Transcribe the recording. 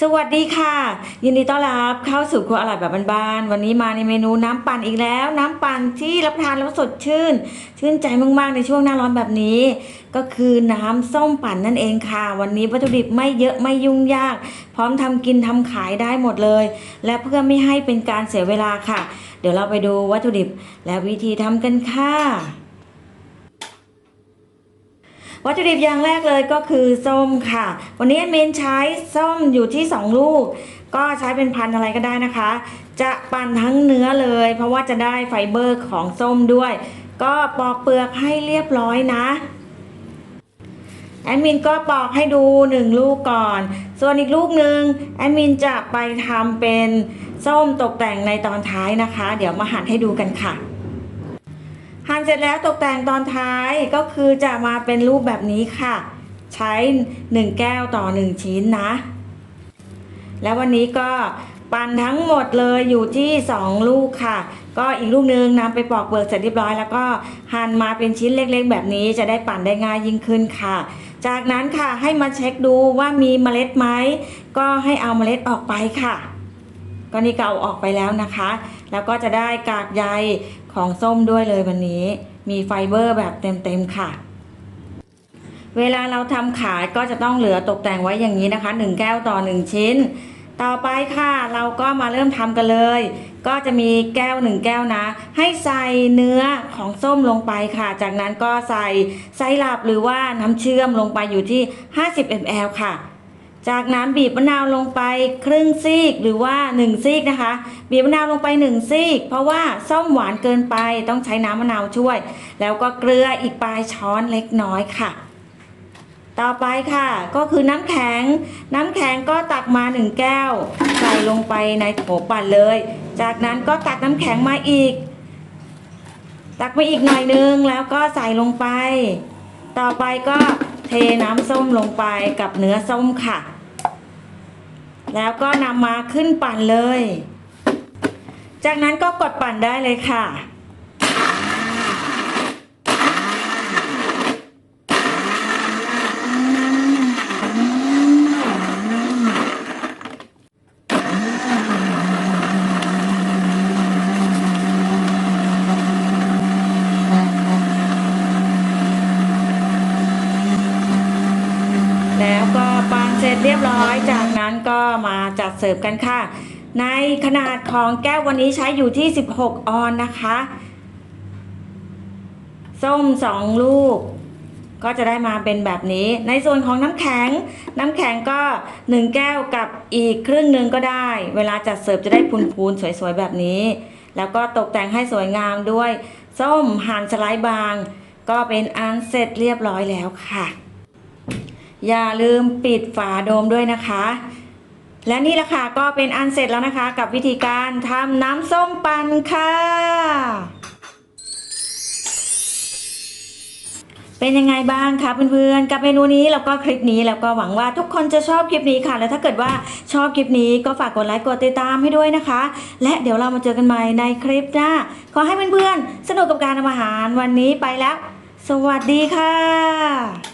สวัสดีค่ะ ยินดีต้อนรับเข้าสู่ครัวอร่อยแบบบ้านๆวันนี้มาในเมนูน้ำปั่นอีกแล้ว น้ำปั่นที่รับประทานแล้วสดชื่น ชื่นใจมากๆในช่วงหน้าร้อนแบบนี้ ก็คือน้ำส้มปั่นนั่นเองค่ะ วันนี้วัตถุดิบไม่เยอะไม่ยุ่งยาก พร้อมทำกินทำขายได้หมดเลย และเพื่อไม่ให้เป็นการเสียเวลาค่ะ เดี๋ยวเราไปดูวัตถุดิบและวิธีทำกันค่ะ วัตถุดิบอย่างแรกเลยก็คือส้มค่ะ วันนี้แอดมินใช้ส้มอยู่ที่ 2 ลูก ก็ใช้เป็นพันธุ์อะไรก็ได้นะคะ จะปั่นทั้งเนื้อเลย เพราะว่าจะได้ไฟเบอร์ของส้มด้วย ก็ปอกเปลือกให้เรียบร้อยนะแอดมินก็ปอกให้ดู 1 ลูกก่อน ส่วนอีกลูกหนึ่งแอดมินจะไปทำเป็นส้มตกแต่งในตอนท้ายนะคะ เดี๋ยวมาหั่นให้ดูกันค่ะ หั่นเสร็จแล้วตกแต่งตอนท้ายก็คือจะมาเป็นรูปแบบนี้ค่ะ ใช้ 1 แก้วต่อ 1 ชิ้นนะ แล้ววันนี้ก็ปั่นทั้งหมดเลยอยู่ที่ 2 ลูกค่ะ ก็อีกลูกนึงนำไปปอกเปลือกเสร็จเรียบร้อย แล้วก็หั่นมาเป็นชิ้นเล็กๆ แบบนี้จะได้ปั่นได้ง่ายยิ่งขึ้นค่ะ จากนั้นค่ะให้มาเช็คดูว่ามีเมล็ดไหมก็ให้เอาเมล็ดออกไปค่ะ ก็นี่ก็เอาออกไปแล้วนะคะ แล้วก็จะได้กากใยของส้มด้วยเลยวันนี้ มีไฟเบอร์แบบเต็มๆค่ะ เวลาเราทำขายก็จะต้องเหลือตกแต่งไว้อย่างนี้นะคะ 1 แก้วต่อ 1 ชิ้น ต่อไปค่ะเราก็มาเริ่มทำกันเลย ก็จะมีแก้ว1แก้วนะ ให้ใส่เนื้อของส้มลงไปค่ะ จากนั้นก็ใส่ไซรัปหรือว่าน้ำเชื่อมลงไปอยู่ที่ 50 ml ค่ะ จากนั้นบีบมะนาวลงไปครึ่งซีกหรือว่า 1 ซีกนะคะ บีบมะนาวลงไป 1 ซีก เพราะว่าส้มหวานเกินไปต้องใช้น้ำมะนาวช่วย แล้วก็เกลืออีกปลายช้อนเล็กน้อยค่ะ ต่อไปค่ะ ก็คือน้ำแข็ง น้ำแข็งก็ตักมา 1 แก้ว ใส่ลงไปในโถปั่นเลย จากนั้นก็ตักน้ำแข็งมาอีก ตักมาอีกหน่อยนึงแล้วก็ใส่ลงไป ต่อไปก็เทน้ำส้มลงไปกับเนื้อส้มค่ะ แล้วก็นำมาขึ้นปั่นเลย จากนั้นก็กดปั่นได้เลยค่ะ แล้วก็ปั่น เสร็จเรียบร้อยจากนั้นก็มาจัดเสิร์ฟกันค่ะ ในขนาดของแก้ววันนี้ใช้อยู่ที่ 16 ออนนะคะ ส้ม 2 ลูก ก็จะได้มาเป็นแบบนี้ ในส่วนของน้ำแข็ง น้ำแข็งก็ 1 แก้วกับอีกครึ่งหนึ่งก็ได้ เวลาจัดเสิร์ฟจะได้พูนๆ สวยๆ แบบนี้ แล้วก็ตกแต่งให้สวยงามด้วย ส้มหั่นสไลด์บาง ก็เป็นอันเสร็จเรียบร้อยแล้วค่ะ อย่าลืมปิดฝาโดมด้วยนะคะ และนี่แหละค่ะก็เป็นอันเสร็จแล้วนะคะ กับวิธีการทำน้ำส้มปั่นค่ะ เป็นยังไงบ้างคะเพื่อนๆ กับเมนูนี้แล้วก็คลิปนี้แล้วก็หวังว่าทุกคนจะชอบคลิปนี้ค่ะ และถ้าเกิดว่าชอบคลิปนี้ก็ฝากกดไลค์กดติดตามให้ด้วยนะคะ และเดี๋ยวเรามาเจอกันใหม่ในคลิปหน้าขอให้เพื่อนๆสนุกกับการทำอาหารวันนี้ไปแล้ว สวัสดีค่ะ